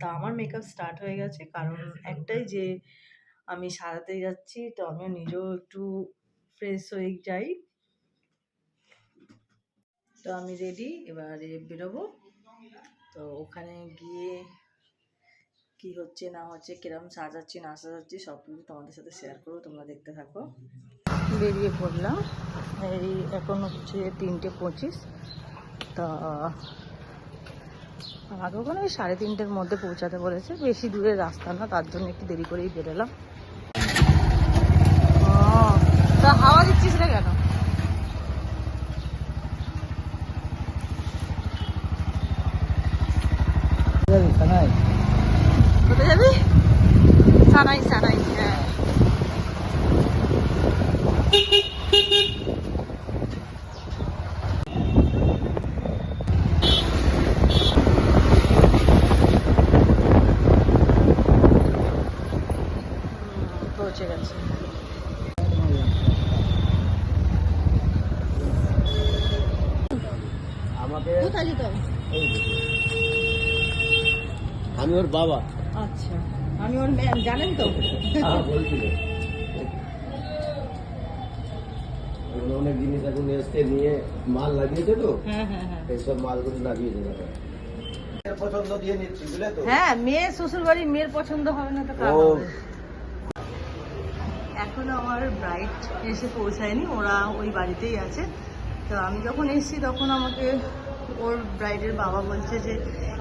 তা আমার makeup start হয়ে গেছে। কারণ একটাই যে আমি সারাতে যাচ্ছি তো আমিও নিজেও একটু ফ্রেশ হয়ে যাই। তো আমি রেডি এবারে বেরোবো। তো ওখানে গিয়ে কি হচ্ছে না হচ্ছে কিরম সাজাচ্ছি না সাজাচ্ছি সব কিছু তোমাদের সাথে শেয়ার করব তোমরা দেখতে থাকো। বেরিয়ে পড়লাম। এই এখন হচ্ছে তিনটে পঁচিশ। তা আমাকে ওখানে ওই সাড়ে তিনটের মধ্যে পৌঁছাতে বলেছে। বেশি দূরের রাস্তা না তার জন্য একটু দেরি করেই বেরোলাম। তা হাওয়া দিচ্ছিস রে কেন? কোথায় যাবি? সানাই সানাই হ্যাঁ হুম, পৌঁছে গেছে আমাকে কোথায় যেতে হবে? আমি ওর বাবা। আচ্ছা। আমি ওর ম্যাম জানেন তো? হ্যাঁ, বলছিল ওগুলো অনেক জিনিস এখন এসছে নিয়ে মাল লাগিয়েছে তো? হ্যাঁ হ্যাঁ হ্যাঁ। এইসব মালগুলো লাগিয়েছে দাদা পছন্দ দিয়ে নিচ্ছি বুঝলে তো? হ্যাঁ মেয়ের শ্বশুর বাড়ি মেয়ের পছন্দ হবে না তো কার ও। এখনও আমার ব্রাইড এসে পৌঁছায়নি ওরা ওই বাড়িতেই আছে। তো আমি যখন এসেছি তখন আমাকে ওর ব্রাইডের বাবা বলছে যে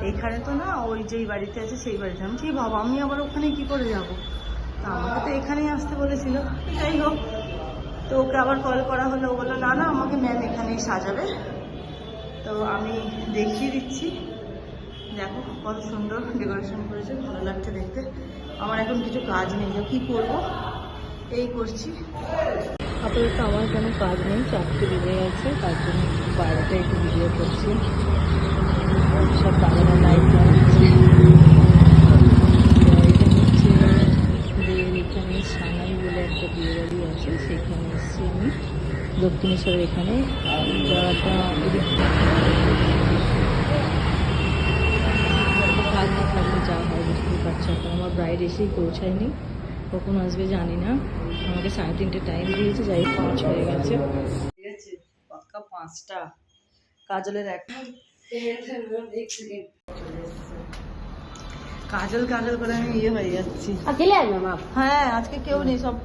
এখানে তো না ওই যেই বাড়িতে আছে সেই বাড়িতে। আমি বলছি, বাবা আমি আবার ওখানে কি করে যাব? তা আমাকে তো এখানেই আসতে বলেছিল। যাই হোক তো ওকে আবার কল করা হলো। ও বলল না না আমাকে ম্যাম এখানেই সাজাবে। তো আমি দেখিয়ে দিচ্ছি। দেখো কত সুন্দর ডেকোরেশন করেছে ভালো লাগছে দেখতে। আমার এখন কিছু কাজ নেই। কী করব? এই করছি। আপাতত আমার কোনো কাজ নেই চারটে বেজে গেছে, তার জন্য বাইরেটা একটু ভিডিও করছি। সব বাগানের লাইট বিয়ের এখানে সানাই বলে একটা আছে এসেছি আমি। দক্ষিণেশ্বরের এখানে। এদিক কাজ না থাকলে যা হয়, বুঝতেই পারছ। এখন আমার ব্রাইড এসেই পৌঁছায়নি। কখন আসবে জানি না। আমাকে সাড়ে তিনটে টাইম দিয়েছে যাই পাঁচ হয়ে গেছে। পাঁচটা। কাজলের কাজল কাজল করে আমি ইয়ে হয়ে যাচ্ছি। হ্যাঁ আজকে কেউ নেই সব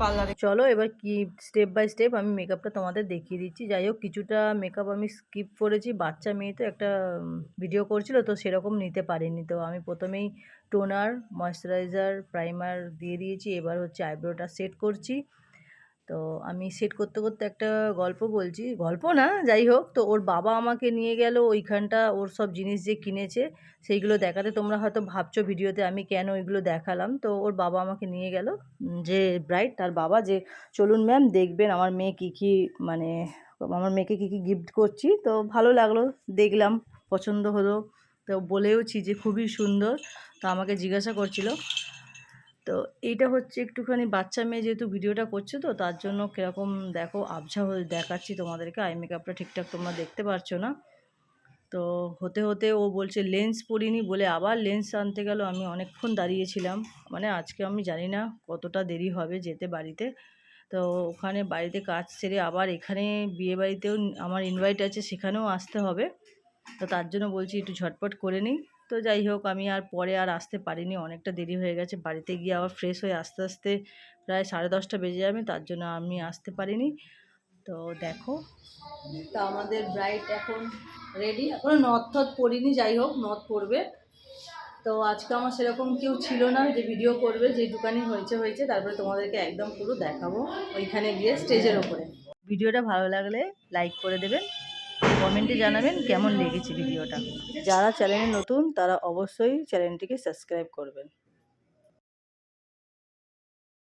পার্লারে। চলো এবার কি স্টেপ বাই স্টেপ আমি মেকআপটা তোমাদের দেখিয়ে দিচ্ছি। যাই হোক, কিছুটা মেকআপ আমি স্কিপ করেছি। বাচ্চা মেয়ে তো একটা ভিডিও করছিল, তো সেরকম নিতে পারিনি। তো আমি প্রথমেই টোনার ময়শ্চারাইজার প্রাইমার দিয়ে দিয়েছি। এবার হচ্ছে আইব্রোটা সেট করছি। তো আমি সেট করতে করতে একটা গল্প বলছি। গল্প না, যাই হোক, তো ওর বাবা আমাকে নিয়ে গেল ওইখানটা, ওর সব জিনিস যে কিনেছে সেইগুলো দেখাতে। তোমরা হয়তো ভাবছ ভিডিওতে আমি কেন ওইগুলো দেখালাম। তো ওর বাবা আমাকে নিয়ে গেল যে ব্রাইট, তার বাবা যে, চলুন ম্যাম, দেখবেন আমার মেয়ে কী কী মানে আমার মেয়েকে কী কী গিফট করছি। তো ভালো লাগল, দেখলাম, পছন্দ হলো। তো বলেওছি যে খুবই সুন্দর। তো আমাকে জিজ্ঞাসা করছিল তো এইটা হচ্ছে একটুখানি বাচ্চা মেয়ে যেহেতু ভিডিওটা করছে তো, তার জন্য কীরকম দেখো আবছা হয়ে দেখাচ্ছি তোমাদেরকে। আই মেকআপটা ঠিকঠাক তোমরা দেখতে পারছ না। তো হতে হতে ও বলছে লেন্স পরিনি বলে আবার লেন্স আনতে গেল। আমি অনেকক্ষণ দাঁড়িয়েছিলাম। মানে আজকে আমি জানি না কতটা দেরি হবে যেতে বাড়িতে। তো ওখানে বাড়িতে কাজ সেরে আবার এখানে বিয়ে বাড়িতেও আমার ইনভাইট আছে, সেখানেও আসতে হবে। তো তার জন্য বলছি, একটু ঝটপট করে নিই। তো যাই হোক, আমি আর পরে আর আসতে পারিনি। অনেকটা দেরি হয়ে গেছে। বাড়িতে গিয়ে আবার ফ্রেশ হয়ে আস্তে আস্তে প্রায় সাড়ে দশটা বেজে যাবে, তার জন্য আমি আসতে পারিনি। তো দেখো, তো আমাদের ব্রাইড এখন রেডি এখনও নথ থথ পরিনি যাই হোক, নথ পড়বে। তো আজকে আমার সেরকম কেউ ছিল না যে ভিডিও করবে যেটুকানি হয়েছে হয়েছে, তারপরে তোমাদেরকে একদম পুরো দেখাবো। ওইখানে গিয়ে স্টেজের ওপরে ভিডিওটা ভালো লাগলে লাইক করে দেবেন। কমেন্টে জানাবেন কেমন লেগেছে ভিডিওটা। যারা চ্যানেলে নতুন তারা অবশ্যই চ্যানেলটিকে সাবস্ক্রাইব করবেন।